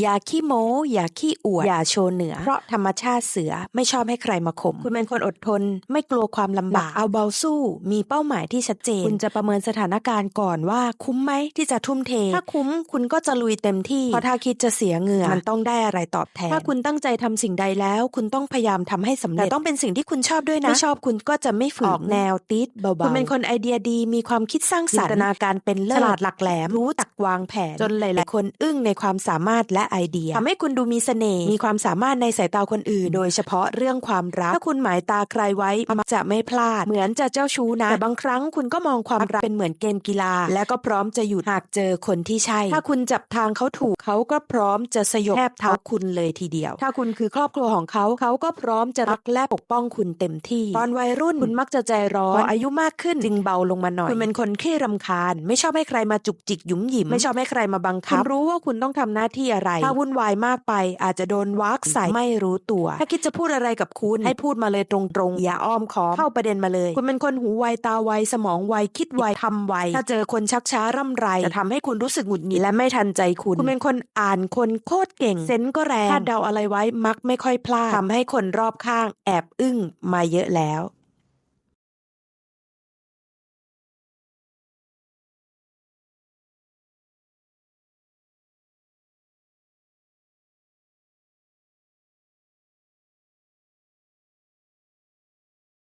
อย่าขี้โม้อย่าขี้อวดอย่าโชว์เหนือ เพราะธรรมชาติเสือไม่ชอบให้ใครมาข่มคุณเป็นคนอดทน ไม่กลัวความลำบากเอาเบาสู้ มีเป้าหมายที่ชัดเจน คุณจะประเมินสถานการณ์ก่อนว่า คุ้มไหมที่จะทุ่มเท ถ้าคุ้มคุณก็จะลุยเต็มที่เพราะถ้าคิดจะเสียเหงื่อมันต้องได้อะไรตอบแทน ถ้าคุณตั้งใจทำสิ่งใดแล้ว คุณต้องพยายามทำให้สำเร็จแต่ต้องเป็นสิ่งที่คุณชอบด้วยนะไม่ชอบคุณก็จะไม่ฝืนออกแนวติดเบาๆคุณเป็นคนไอเดียดีมีความคิดสร้างสรรค์จินตนาการเป็นเลิศฉลาดหลักแหลมรู้ตักวางแผนจนหลายๆคนอึ้งในความสามารถและไอเดียทำให้คุณดูมีเสน่ห์มีความสามารถในสายตาคนอื่น โดยเฉพาะเรื่องความรัก ถ้าคุณหมายตาใครไว้มักจะไม่พลาด เหมือนจะเจ้าชู้นะ แต่บางครั้งคุณก็มองความรักเป็นเหมือนเกมกีฬา และก็พร้อมจะหยุดหากเจอคนที่ใช่ ถ้าคุณจับทางเขาถูกเขาก็พร้อมจะสยบแทบเท้าคุณเลยทีเดียว ถ้าคุณคือครอบครัวของเขาเขาก็พร้อมจะรักและปกป้องคุณเต็มที่ ตอนวัยรุ่นคุณมักจะใจร้อนพออายุมากขึ้นจึงเบาลงมาหน่อย คุณเป็นคนขี้รำคาญ ไม่ชอบให้ใครมาจุกจิกหยุมหยิม ไม่ชอบให้ใครมาบังคับคุณรู้ว่าคุณต้องทำหน้าที่อะไรถ้าวุ่นวายมากไป อาจจะโดนวักใส่ไม่รู้ตัว ถ้าคิดจะพูดอะไรกับคุณ ให้พูดมาเลยตรงๆ อย่าอ้อมค้อมเข้าประเด็นมาเลย คุณเป็นคนหูไวตาไวสมองไวคิดไวทำไวถ้าเจอคนชักช้าร่ำไรจะทำให้คุณรู้สึกหงุดหงิดและไม่ทันใจคุณ คุณเป็นคนอ่านคนโคตรเก่งเซนส์ก็แรงถ้าเดาอะไรไว้มักไม่ค่อยพลาดทำให้คนรอบข้าง แอบอึ้งมาเยอะแล้ว